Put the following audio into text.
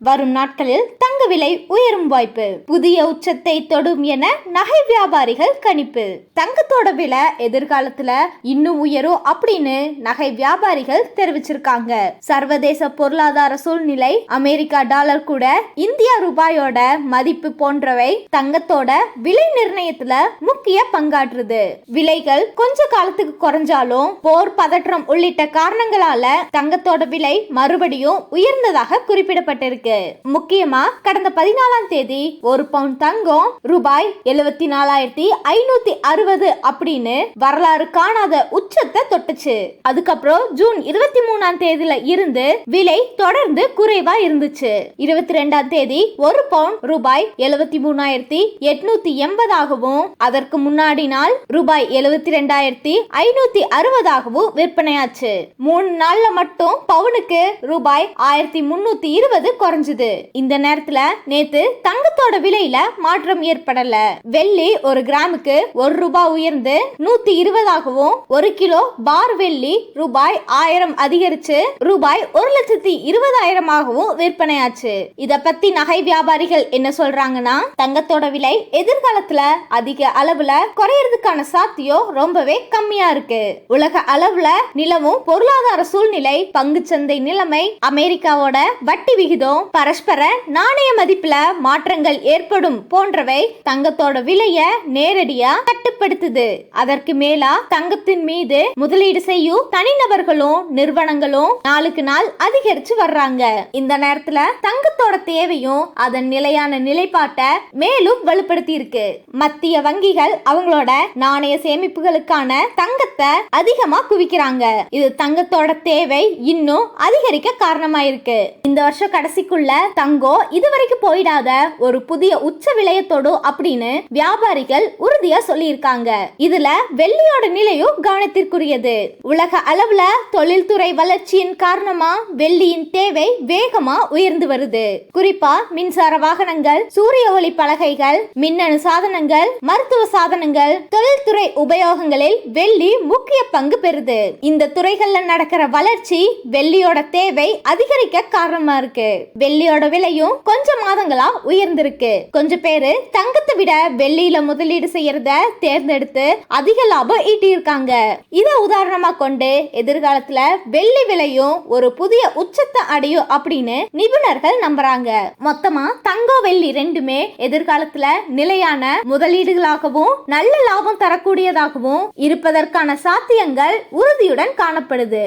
வரும் நாட்களில் தங்க விலை உயரும் வாய்ப்பு. புதிய உச்சத்தை தொடும் என நகை வியாபாரிகள் கணிப்பு. தங்கத்தோட விலை எதிர்காலத்துல இன்னும் உயரும் அப்படின்னு நகை வியாபாரிகள் தெரிவிச்சிருக்காங்க. சர்வதேச பொருளாதார சூழ்நிலை அமெரிக்கா டாலர் கூட இந்தியா ரூபாயோட மதிப்பு போன்றவை தங்கத்தோட விலை நிர்ணயத்துல முக்கிய பங்காற்றுது. விலைகள் கொஞ்ச காலத்துக்கு குறைஞ்சாலும் போர் பதற்றம் உள்ளிட்ட காரணங்களால தங்கத்தோட விலை மறுபடியும் உயர்ந்ததாக குறிப்பிடப்பட்டிருக்கு. முக்கியமா கடந்த பதினாலாம் தேதி ஒரு பவுன் தங்கம் ரூபாய் எழுவத்தி நாலாயிரத்தி ஐநூத்தி அறுபது அப்படின்னு வரலாறு காணாத உச்சத்தை தொட்டுச்சு. அதுக்கப்புறம் ஜூன் இருபத்தி மூணாம் தேதியில இருந்து விலை தொடர்ந்து குறைவா இருந்துச்சு. இருபத்தி ரெண்டாம் தேதி ஒரு பவுன் ரூபாய் எழுவத்தி மூணாயிரத்தி எட்நூத்தி எண்பதாகவும் அதற்கு முன்னாடி நாள் ரூபாய் எழுவத்தி ரெண்டாயிரத்தி ஐநூத்தி அறுபதாகவும் விற்பனையாச்சு. மூணு நாள்ல மட்டும் பவுனுக்கு ரூபாய் ஆயிரத்தி முன்னூத்தி இருபது குறைஞ்சது இந்த நேரத்துல நேத்து தங்கத்தோட விலையில மாற்றம் ஏற்படல. வெள்ளி ஒரு கிராமுக்கு ஒரு ரூபாய் உயர்ந்து நூத்தி இருபதாகவும் ஒரு கிலோ பார் வெள்ளி ரூபாய் ஆயிரம் அதிகரிச்சு ரூபாய் ஒரு லட்சத்தி இருபதாயிரமாகவும் விற்பனையாச்சு. இத பத்தி நகை வியாபாரிகள் என்ன சொல்றாங்கன்னா தங்கத்தோட விலை எதிர்காலத்துல அதிக அளவுல குறையறதுக்கான சாத்தியம் ரொம்பவே கம்மியா இருக்கு. உலக அளவுல நிலவும் பொருளாதார சூழ்நிலை பங்குச்சந்தை நிலைமை அமெரிக்காவோட வட்டி விகிதம் பரஸ்பர நாணய மதிப்புல மாற்றங்கள் ஏற்படும் போன்றவை தங்கத்தோட விலைய நேரடியா கட்டுப்படுத்துது. அதற்கு மேலா தங்கத்தின் மீது முதலீடு செய்யும் தனிநபர்களும் நிறுவனங்களும் நாளுக்கு நாள் அதிகரிச்சு வர்றாங்க. இந்த நேரத்துல தங்கத்தோட தேவையும் அதன் நிலையான நிலைப்பாட்டை மேலும் வலுப்படுத்தி இருக்கு மத்திய வங்கிகள் அவங்களோட நாணய சேமிப்புகளுக்கான தங்கத்தை அதிகமா குவிக்கிறாங்க. இது தங்கத்தோட தேவை இன்னும் அதிகரிக்க காரணமாயிருக்கு. இந்த வருஷம் கடைசிக்குள்ள தங்கம் இதுவரைக்கும் போயிடாத ஒரு புதிய உச்ச விலையை அப்படின்னு வியாபாரிகள் உறுதியா சொல்லியிருக்காங்க. இதுல வெள்ளியோட நிலையும் கவனத்திற்குரியது. உலக அளவுல தொழில்துறை வளர்ச்சியின் காரணமா வெள்ளியின் தேவை வேகமா உயர்ந்து வருது. குறிப்பா மின்சார வாகனங்கள் சூரிய ஒளி பலகைகள் மின்னணு சாதனங்கள் மருத்துவ சாதனங்கள் தொழில்துறை உபயோகங்களில் வெள்ளி முக்கிய பங்கு பெறுது. இந்த துறைகள்ல நடக்கிற வளர்ச்சி வெள்ளியோட தேவை அதிகரிக்க காரணமா இருக்கு. வெள்ளியோட விலையும் கொஞ்ச மாதங்களா உயர்ந்திருக்கு. கொஞ்சம் பேரு தங்கத்தை விட வெள்ளியில முதலீடு செய்யறத தேர்ந்தெடுத்து அதிக லாபம் ஈட்டியிருக்காங்க. இத உதாரணமா கொண்டு எதிர்காலத்துல வெள்ளி விலையும் ஒரு புதிய உச்சத்தை அடையும் அப்படின்னு நிபுணர்கள் நம்புறாங்க. மொத்தமா தங்கம் வெள்ளி ரெண்டுமே எதிர்காலத்துல நிலையான முதலீடுகளாகவும் நல்ல லாபம் தரக்கூடியதாகவும் இருப்பதற்கான சாத்தியங்கள் உறுதியுடன் காணப்படுது.